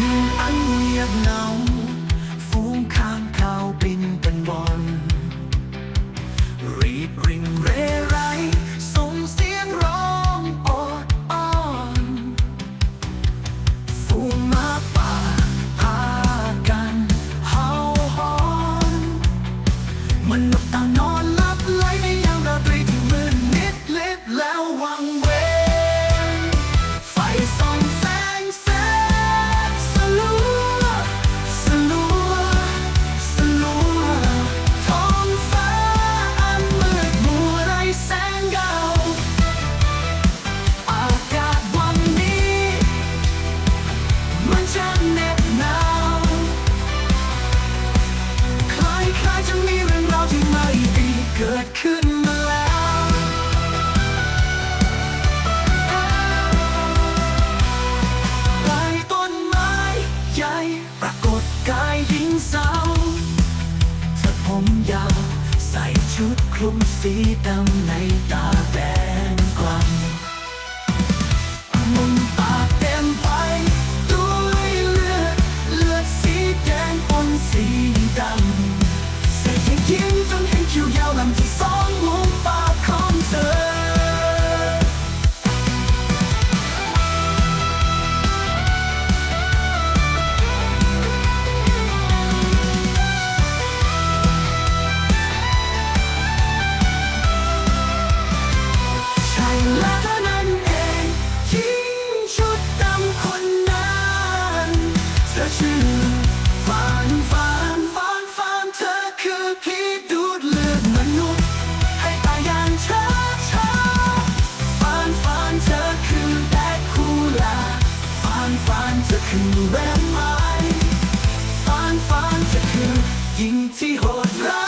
คืนอัเงียบเงา ฝูงข้างข่าบินเป็นบอลรีบริงเรไรส่งเสียงร้องอออ้อนฝูมาป่าพากันเฮาฮอนมนุษย์ จะมีเรื่องราวที่ไม่ดีเกิดขึ้นมาแล้ว ใบต้นไม้ใหญ่ปรากฏกายหญิงสาวเธอผมยาว ใส่ชุดคลุมสีดำในตาแดงกล่ำ จะคือแรงไม้ฟานฟานจะคือยิงที่โหดร้าย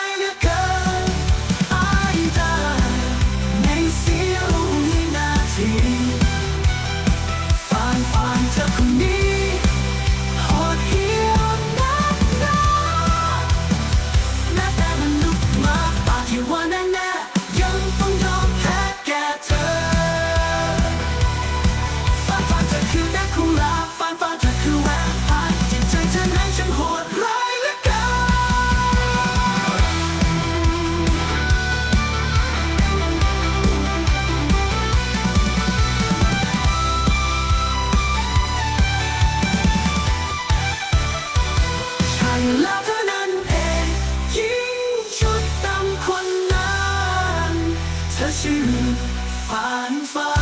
ธอชื่อฟันฟัา